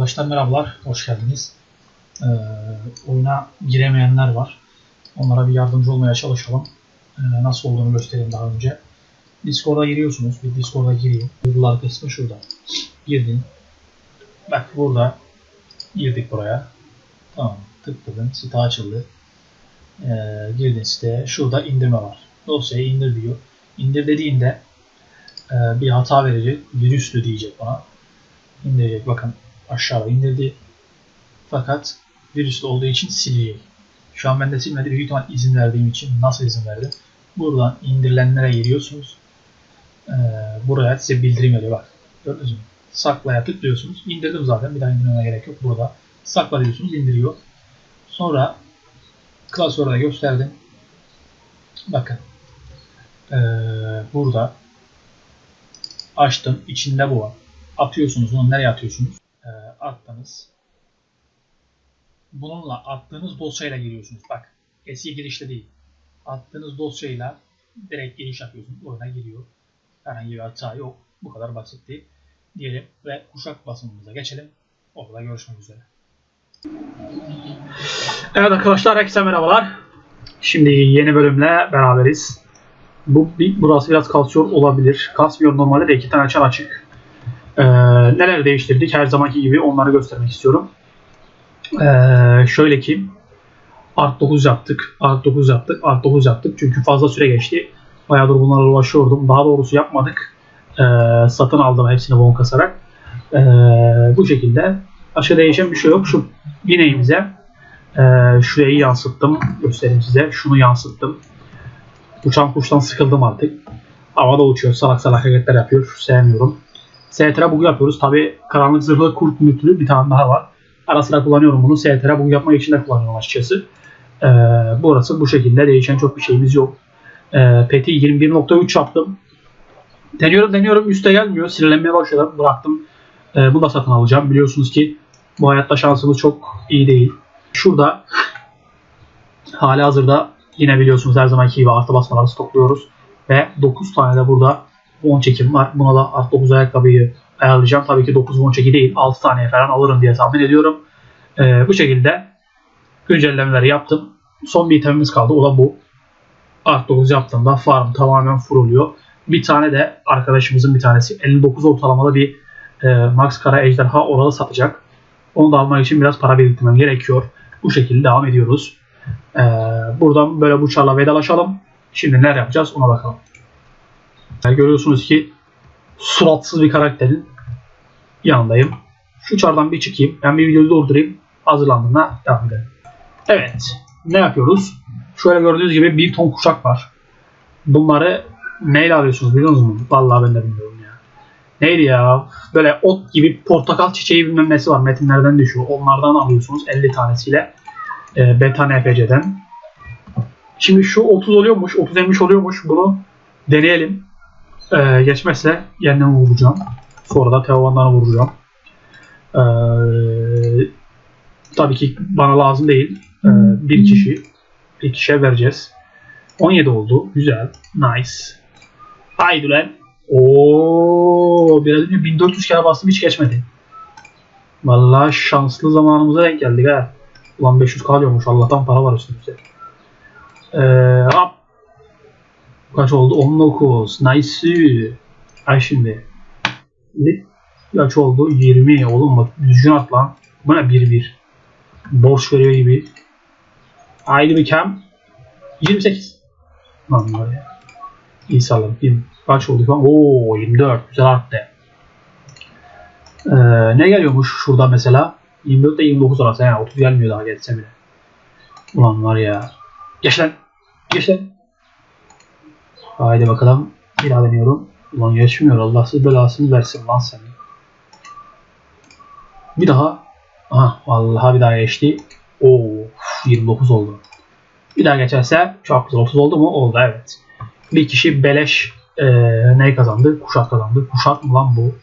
Arkadaşlar merhabalar, hoş geldiniz. Ee, oyuna giremeyenler var. Onlara bir yardımcı olmaya çalışalım. Ee, nasıl olduğunu göstereyim daha önce. Discord'a giriyorsunuz. Bir Discord'a gireyim. Duygular kısmı şurada. Girdin. Bak burada girdik buraya. Tamam. Tıkladım. Site açıldı. Ee, girdin siteye. Şurada indirme var. Dosyayı indir diyor. İndir dediğinde e, bir hata verecek. Virüslü diyecek bana. İndirecek. Bakın aşağıda indirdi. Fakat virüslü olduğu için silecek. Şu an bende silmedi. Büyük ihtimal izin verdiğim için nasıl izin verdi? Buradan indirilenlere giriyorsunuz. Ee, buraya size bildirim geliyor. Bak. Gördünüz mü? Saklaya tıklıyorsunuz. İndirdim zaten. Bir daha indirmeme gerek yok. Burada sakla diyorsunuz. indiriyor. Sonra klasörde gösterdim. Bakın. Ee, burada açtım. İçinde bu var. Atıyorsunuz. Onu nereye atıyorsunuz? Attınız. Bununla attığınız dosyayla giriyorsunuz. Bak. Eski girişte değil. Attığınız dosyayla direkt giriş yapıyorsunuz. Oyuna giriyor. Herhangi bir hata yok. Bu kadar basitti. Diyelim ve kuşak basımımıza geçelim. Orada görüşmek üzere. Evet arkadaşlar herkese merhabalar. Şimdi yeni bölümle beraberiz. Bu bir, burası biraz kasıyor olabilir. Kasmıyor normalde de iki tane çar açık. Ee, neler değiştirdik her zamanki gibi onları göstermek istiyorum. Ee, şöyle ki Art 9 yaptık, Art 9 yaptık, Art 9 yaptık. Çünkü fazla süre geçti. Bayağıdır bunlara ulaşıyordum. Daha doğrusu yapmadık. Ee, satın aldım hepsini bon kasarak. Ee, bu şekilde. Başka değişen bir şey yok. Şu bineğimize e, şurayı yansıttım. Göstereyim size. Şunu yansıttım. Uçan kuştan sıkıldım artık. Havada uçuyor. Salak salak hareketler yapıyor. Sevmiyorum. STR bug yapıyoruz. Tabi karanlık zırhlı kurt mütlü bir tane daha var. Ara sıra kullanıyorum bunu. STR bug yapmak için de kullanıyorum açıkçası. Ee, burası bu şekilde. Değişen çok bir şeyimiz yok. Ee, Peti 21.3 yaptım. Deniyorum deniyorum üste gelmiyor. Sinirlenmeye başladım. Bıraktım. Ee, bunu da satın alacağım. Biliyorsunuz ki bu hayatta şansımız çok iyi değil. Şurada hali hazırda yine biliyorsunuz her zamanki gibi artı basmaları stokluyoruz. Ve 9 tane de burada bon çekim var. Buna da artı 9 ayakkabıyı ayarlayacağım. Tabii ki 9 bon çeki değil 6 taneye falan alırım diye tahmin ediyorum. Ee, bu şekilde güncellemeleri yaptım. Son bir itemimiz kaldı. O da bu. Art 9 yaptığımda farm tamamen full oluyor. Bir tane de arkadaşımızın bir tanesi 59 ortalamalı bir e, Max Kara Ejderha oralı satacak. Onu da almak için biraz para biriktirmem gerekiyor. Bu şekilde devam ediyoruz. Ee, buradan böyle bu çarla vedalaşalım. Şimdi neler yapacağız ona bakalım. Yani görüyorsunuz ki suratsız bir karakterin yanındayım. Şu çardan bir çıkayım. Ben bir videoyu durdurayım. Hazırlandığında devam edelim. Evet. Ne yapıyoruz? Şöyle gördüğünüz gibi bir ton kuşak var. Bunları neyle alıyorsunuz biliyor musunuz? Vallahi ben de bilmiyorum ya. Neydi ya? Böyle ot gibi portakal çiçeği bilmem nesi var. Metinlerden düşüyor. Onlardan alıyorsunuz 50 tanesiyle. E, beta NPC'den. Şimdi şu 30 oluyormuş. 30 emmiş oluyormuş. Bunu deneyelim. E, geçmezse yeniden vuracağım. Sonra da Teovan'dan vuracağım. E, tabii ki bana lazım değil. E, bir kişi. Bir kişiye vereceğiz. 17 oldu. Güzel. Nice. Haydi lan. Oo, biraz önce 1400 kere bastım hiç geçmedi. Vallahi şanslı zamanımıza denk geldik ha. Ulan 500 kalıyormuş Allah'tan para var üstümüzde. Ee, hop. Kaç oldu? 19. Nice. Ay şimdi. Kaç oldu? 20. Oğlum bak düzgün at lan. Bu ne 1-1. Borç veriyor gibi. Haydi bir kem. 28. Lan var ya. İyi sallam. Kaç oldu falan? Oo 24. Güzel arttı. Ee, ne geliyormuş şurada mesela? 24 ile 29 arası. Yani 30 gelmiyor daha geçse bile. Ulan var ya. Geç lan. Geç lan. Haydi bakalım. Bir daha deniyorum. Ulan geçmiyor. Allah siz belasını versin lan seni. Bir daha. Aha vallahi bir daha geçti. Oo 29 oldu. Bir daha geçerse çok güzel. 30 oldu mu? Oldu evet. Bir kişi beleş ee, ne kazandı? Kuşak kazandı. Kuşak mı lan bu?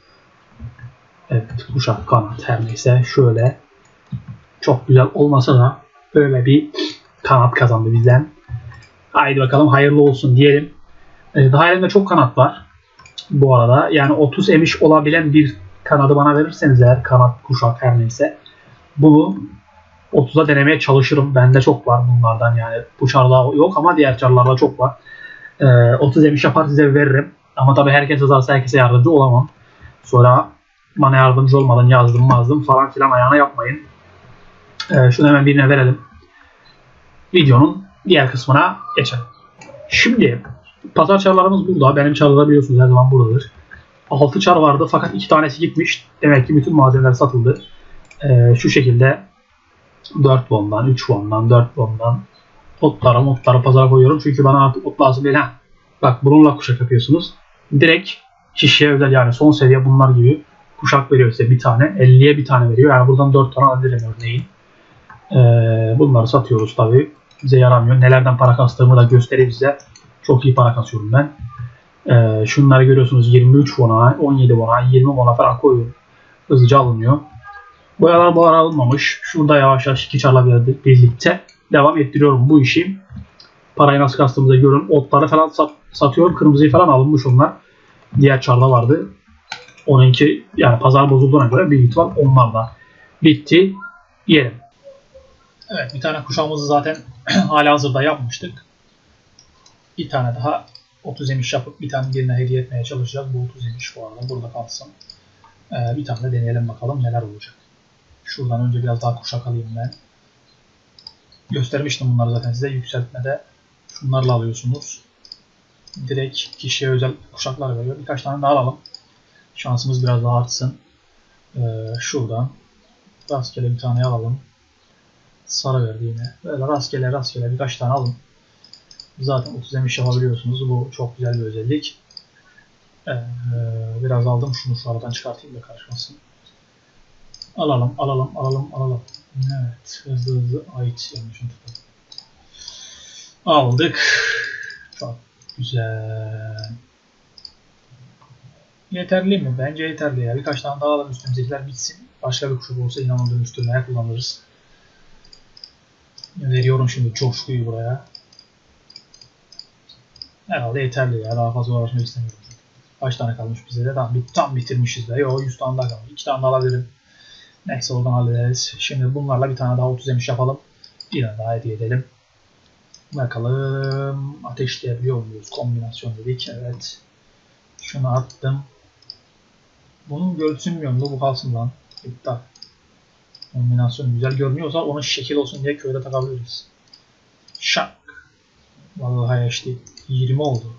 Evet kuşak kanat her neyse şöyle çok güzel olmasa da böyle bir kanat kazandı bizden. Haydi bakalım hayırlı olsun diyelim. Ee, daha elimde çok kanat var bu arada. Yani 30 emiş olabilen bir kanadı bana verirseniz eğer kanat, kuşak her neyse bunu 30'a denemeye çalışırım. Bende çok var bunlardan yani. Bu çarlığa yok ama diğer çarlarda çok var. Ee, 30 emiş yapar size veririm. Ama tabii herkes yazarsa herkese yardımcı olamam. Sonra bana yardımcı olmadan yazdım mazdım falan filan ayağına yapmayın. Ee, şunu hemen birine verelim. Videonun diğer kısmına geçelim. Şimdi pazar çarlarımız burada. Benim çarlar biliyorsunuz her zaman buradadır. 6 çar vardı fakat 2 tanesi gitmiş. Demek ki bütün malzemeler satıldı. Ee, şu şekilde 4 bondan, 3 bondan, 4 bondan otlara otlara pazara koyuyorum. Çünkü bana artık ot lazım değil. Ha. Bak bununla kuşak yapıyorsunuz. Direkt kişiye özel yani son seviye bunlar gibi kuşak veriyor size bir tane. 50'ye bir tane veriyor. Yani buradan 4 tane alabilirim örneğin. Ee, bunları satıyoruz tabi. Bize yaramıyor. Nelerden para kastığımı da göstereyim size. Çok iyi para kasıyorum ben. Ee, şunları görüyorsunuz 23 bona, 17 bona, 20 bona falan koyuyorum. Hızlıca alınıyor. Boyalar bu ara alınmamış. Şurada yavaş yavaş iki çarla birlikte devam ettiriyorum bu işi. Parayı nasıl kastığımızı görün. Otları falan sat, satıyorum. Kırmızıyı falan alınmış onlar. Diğer çarda vardı. Onunki yani pazar bozulduğuna göre büyük ihtimal onlar da bitti diyelim. Evet bir tane kuşağımızı zaten hala hazırda yapmıştık. Bir tane daha 30 emiş yapıp bir tane birine hediye etmeye çalışacağız. Bu 30 emiş bu arada burada kalsın. Ee, bir tane de deneyelim bakalım neler olacak. Şuradan önce biraz daha kuşak alayım ben. Göstermiştim bunları zaten size. Yükseltmede şunlarla alıyorsunuz. Direkt kişiye özel kuşaklar veriyor. Birkaç tane daha alalım. Şansımız biraz daha artsın. Ee, şuradan rastgele bir tane alalım. Sarı verdi yine. Böyle rastgele rastgele birkaç tane alın. Zaten 30 emiş yapabiliyorsunuz. Bu çok güzel bir özellik. Ee, biraz aldım. Şunu şu aradan çıkartayım da karışmasın. Alalım, alalım, alalım, alalım. Evet, hızlı hızlı ait yanlışım tuttum. Aldık. Çok güzel. Yeterli mi? Bence yeterli ya. Birkaç tane daha alalım üstümüzdekiler bitsin. Başka bir kuşak olsa inanın dönüştürmeye kullanırız. Veriyorum şimdi coşkuyu buraya. Herhalde yeterli ya. Daha fazla uğraşmak istemiyorum. Kaç tane kalmış bize de? Tam, tam bitirmişiz de. Yo 100 tane daha kalmış. 2 tane daha alabilirim. Neyse oradan hallederiz. Şimdi bunlarla bir tane daha 30 emiş yapalım. Bir tane daha hediye edelim. Bakalım ateşleyebiliyor muyuz? Kombinasyon dedik. Evet. Şunu attım. Bunun görüntüsünmüyorum da bu kalsın lan. İptal. Kombinasyon güzel görünüyorsa onun şekil olsun diye köyde takabiliriz. Şak. Vallahi işte 20 oldu.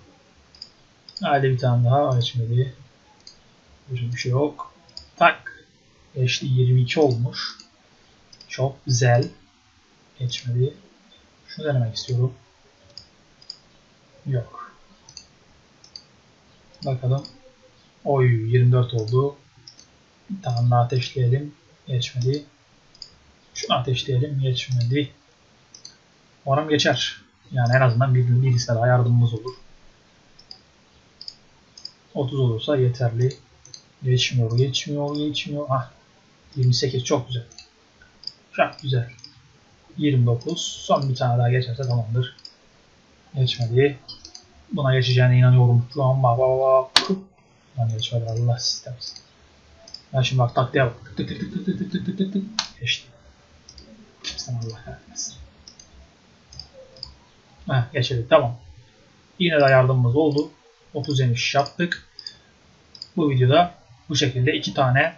Hadi bir tane daha açmadı. Bir şey yok. Tak. Geçti 22 olmuş. Çok güzel. Geçmedi. Şunu denemek istiyorum. Yok. Bakalım. Oy 24 oldu. Bir tane daha ateşleyelim. Geçmedi. Şunu ateşleyelim. Geçmedi. Umarım geçer. Yani en azından bir, birisi daha yardımımız olur. 30 olursa yeterli. Geçmiyor, geçmiyor, geçmiyor. Ah, 28 çok güzel. Çok güzel. 29. Son bir tane daha geçerse tamamdır. Geçmedi. Buna geçeceğine inanıyorum. Şu an bak bak bak. Lan geçmedi Allah sistem. Ben şimdi bak taktiğe bak. Tık tık tık tık tık tık tık tık tık. Geçti. Sen Allah kahretmesin. Heh geçelim tamam. Yine de yardımımız oldu. 30 emiş yaptık. Bu videoda bu şekilde iki tane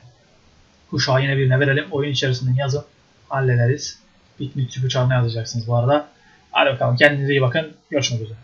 kuşağı yine birine verelim. Oyun içerisinde yazın. Hallederiz. Piknik tüpü çarına yazacaksınız bu arada. Hadi bakalım kendinize iyi bakın. Görüşmek üzere.